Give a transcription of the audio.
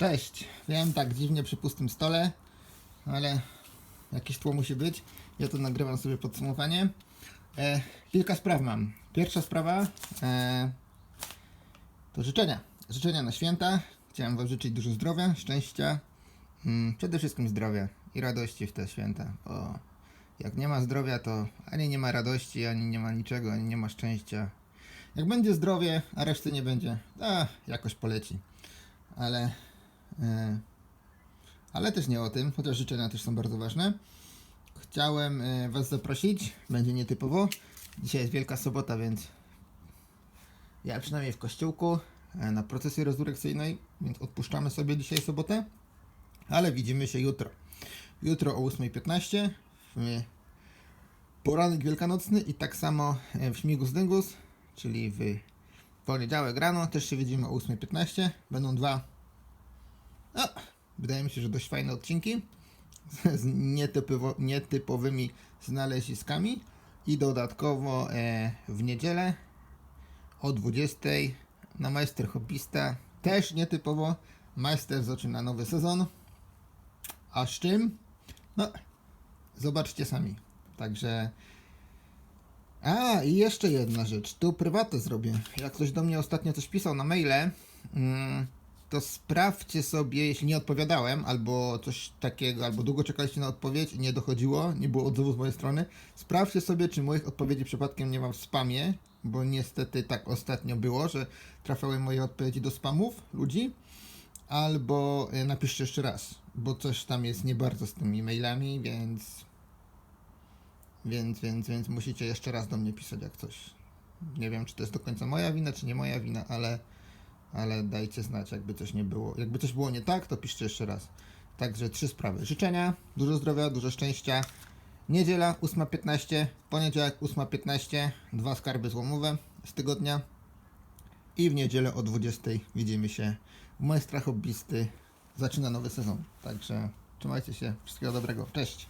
Cześć. Wiem, tak dziwnie przy pustym stole, ale jakieś tło musi być. Ja to nagrywam sobie podsumowanie. E, kilka spraw mam. Pierwsza sprawa e, to życzenia. Życzenia na święta. Chciałem Wam życzyć dużo zdrowia, szczęścia, mm, przede wszystkim zdrowia i radości w te święta. Bo jak nie ma zdrowia, to ani nie ma radości, ani nie ma niczego, ani nie ma szczęścia. Jak będzie zdrowie, a reszty nie będzie, a jakoś poleci. Ale Ale też nie o tym, chociaż życzenia też są bardzo ważne. Chciałem e, Was zaprosić, będzie nietypowo. Dzisiaj jest Wielka Sobota, więc ja przynajmniej w kościółku e, na procesji rezurekcyjnej, więc odpuszczamy sobie dzisiaj sobotę, ale widzimy się jutro. Jutro o 8.15 w poranek wielkanocny i tak samo e, w Śmigus Dyngus, czyli w poniedziałek rano też się widzimy o 8.15. Będą dwa wydaje mi się, że dość fajne odcinki z nietypowo, nietypowymi znaleziskami i dodatkowo e, w niedzielę o 20 na Majster Hobbysta też nietypowo Majster zaczyna nowy sezon. A z czym? no zobaczcie sami. Także a i jeszcze jedna rzecz. Tu prywatę zrobię. Jak ktoś do mnie ostatnio coś pisał na maile mm, to sprawdźcie sobie, jeśli nie odpowiadałem, albo coś takiego, albo długo czekaliście na odpowiedź i nie dochodziło, nie było odzewu z mojej strony, sprawdźcie sobie, czy moich odpowiedzi przypadkiem nie mam w spamie, bo niestety tak ostatnio było, że trafiały moje odpowiedzi do spamów ludzi, albo e, napiszcie jeszcze raz, bo coś tam jest nie bardzo z tymi mailami, więc więc, więc, więc musicie jeszcze raz do mnie pisać jak coś. Nie wiem, czy to jest do końca moja wina, czy nie moja wina, ale ale dajcie znać, jakby coś nie było. Jakby coś było nie tak, to piszcie jeszcze raz. Także trzy sprawy. Życzenia, dużo zdrowia, dużo szczęścia. Niedziela 8.15, poniedziałek 8.15, dwa skarby złomowe z tygodnia. I w niedzielę o 20.00 widzimy się Majstra Hobbysty. Zaczyna nowy sezon. Także trzymajcie się. Wszystkiego dobrego. Cześć.